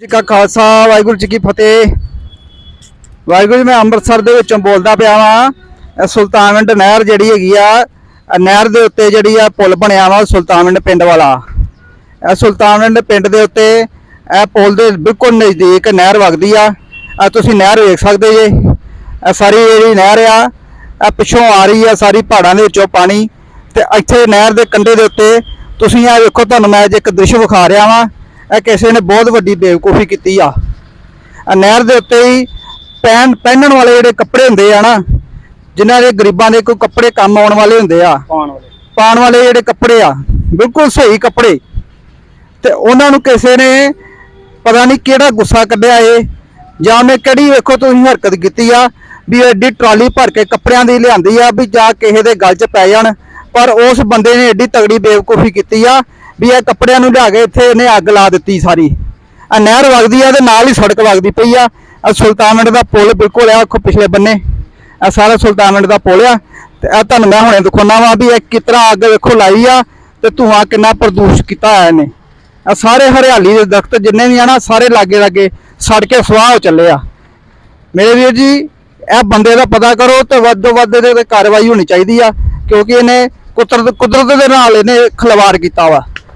ਜੀ ਕਾ ਖਾਲਸਾ, ਵਾਹਿਗੁਰੂ ਜੀ ਕੀ ਫਤਿਹ। ਵਾਹਿਗੁਰੂ ਜੀ, ਮੈਂ ਅੰਮ੍ਰਿਤਸਰ ਦੇ ਵਿੱਚੋਂ ਬੋਲਦਾ ਪਿਆ ਵਾਂ। ਇਹ ਸੁਲਤਾਨਵਿੰਡ ਨਹਿਰ ਜਿਹੜੀ ਹੈਗੀ ਆ ਨਹਿਰ ਦੇ ਉੱਤੇ ਜਿਹੜੀ ਆ ਪੁਲ ਬਣਿਆ ਵਾ, ਸੁਲਤਾਨਵਿੰਡ ਪਿੰਡ ਵਾਲਾ। ਇਹ ਸੁਲਤਾਨਵਿੰਡ ਪਿੰਡ ਦੇ ਉੱਤੇ ਇਹ ਪੁਲ ਦੇ ਬਿਲਕੁਲ ਨਜ਼ਦੀਕ ਨਹਿਰ ਵਗਦੀ ਆ। ਆ ਤੁਸੀਂ ਨਹਿਰ ਵੇਖ ਸਕਦੇ ਜੇ। ਇਹ ਸਾਰੀ ਜਿਹੜੀ ਨਹਿਰ ਆ, ਇਹ ਪਿੱਛੋਂ ਆ ਰਹੀ ਆ ਸਾਰੀ ਪਹਾੜਾਂ ਦੇ ਵਿੱਚੋਂ ਪਾਣੀ। ਤੇ ਇੱਥੇ ਨਹਿਰ ਦੇ ਕੰਢੇ ਦੇ ਉੱਤੇ ਤੁਸੀਂ ਆ ਵੇਖੋ, ਤੁਹਾਨੂੰ ਮੈਂ ਅੱਜ ਇੱਕ ਦ੍ਰਿਸ਼ ਵਿਖਾ ਰਿਹਾ ਵਾਂ। ਇਹ ਕਿਸੇ ਨੇ ਬਹੁਤ ਵੱਡੀ ਬੇਵਕੂਫੀ ਕੀਤੀ ਆ। ਆ ਨਹਿਰ ਦੇ ਉੱਤੇ ਹੀ ਪਹਿਨ ਪਹਿਨਣ ਵਾਲੇ ਜਿਹੜੇ ਕੱਪੜੇ ਹੁੰਦੇ ਆ ਨਾ ਜਿਨ੍ਹਾਂ ਦੇ ਗਰੀਬਾਂ ਦੇ ਕੋਈ ਕੱਪੜੇ ਕੰਮ ਆਉਣ ਵਾਲੇ ਹੁੰਦੇ ਆ। ਪਾਉਣ ਵਾਲੇ। ਪਾਉਣ ਵਾਲੇ ਜਿਹੜੇ ਕੱਪੜੇ ਆ ਬਿਲਕੁਲ ਸਹੀ ਕੱਪੜੇ। ਤੇ ਉਹਨਾਂ ਨੂੰ ਕਿਸੇ ਨੇ ਪਤਾ ਨਹੀਂ ਕਿਹੜਾ ਗੁੱਸਾ ਕੱਢਿਆ ਏ ਜਾਂ ਉਹਨੇ ਕਿਹੜੀ ਵੇਖੋ ਤੁਸੀਂ ਹਰਕਤ ਕੀਤੀ ਆ ਵੀ ਐਡੀ ਟਰਾਲੀ ਭਰ ਕੇ ਕੱਪੜਿਆਂ ਦੀ ਲਿਆਂਦੀ ਆ ਵੀ ਜਾ ਕਿਸੇ ਦੇ ਗਲ 'ਚ ਪੈ ਜਾਣ। ਪਰ ਉਸ ਬੰਦੇ ਨੇ ਐਡੀ ਤਗੜੀ ਬੇਵਕੂਫੀ ਕੀਤੀ ਆ ਵੀ ਇਹ ਕੱਪੜਿਆਂ ਨੂੰ ਲਿਆ ਕੇ ਇੱਥੇ ਇਹਨੇ ਅੱਗ ਲਾ ਦਿੱਤੀ ਸਾਰੀ। ਆ ਨਹਿਰ ਵਗਦੀ ਆ ਤੇ ਨਾਲ ਹੀ ਸੜਕ ਵਗਦੀ ਪਈ ਆ। ਆ ਸੁਲਤਾਨਵਿੰਡ ਦਾ ਪੁਲ ਬਿਲਕੁਲ ਆ ਆਖੋ ਪਿਛਲੇ ਬੰਨੇ। ਆ ਸਾਰਾ ਸੁਲਤਾਨਵਿੰਡ ਦਾ ਪੁਲ ਆ। ਤੇ ਆ ਤੁਹਾਨੂੰ ਮੈਂ ਹੁਣੇ ਦਿਖਾਉਣਾ ਵਾ ਵੀ ਇਹ ਕਿਤਰਾ ਅੱਗ ਵੇਖੋ ਲਾਈ ਆ ਤੇ ਧੂਆਂ ਕਿੰਨਾ ਪ੍ਰਦੂਸ਼ਿਤ ਕੀਤਾ ਹੋਇਆ ਇਹਨੇ। ਆ ਸਾਰੇ ਹਰਿਆਲੀ ਦੇ ਦਰਖਤ ਜਿੰਨੇ ਵੀ ਆ ਨਾ, ਸਾਰੇ ਲਾਗੇ ਲਾਗੇ ਸੜ ਕੇ ਸੁਆਹ ਹੋ ਚੱਲੇ ਆ। ਮੇਰੇ ਵੀਰ ਜੀ, ਇਹ ਬੰਦੇ ਦਾ ਪਤਾ ਕਰੋ ਤੇ ਵੱਧ ਤੋਂ ਵੱਧ ਇਹਦੇ ਤੇ ਕਾਰਵਾਈ ਹੋਣੀ ਚਾਹੀਦੀ ਆ, ਕਿਉਂਕਿ ਇਹਨੇ ਕੁਦਰਤ ਕੁਦਰਤ ਦੇ ਨਾਲ ਇਹਨੇ ਖਿਲਵਾੜ ਕੀਤਾ ਵਾ।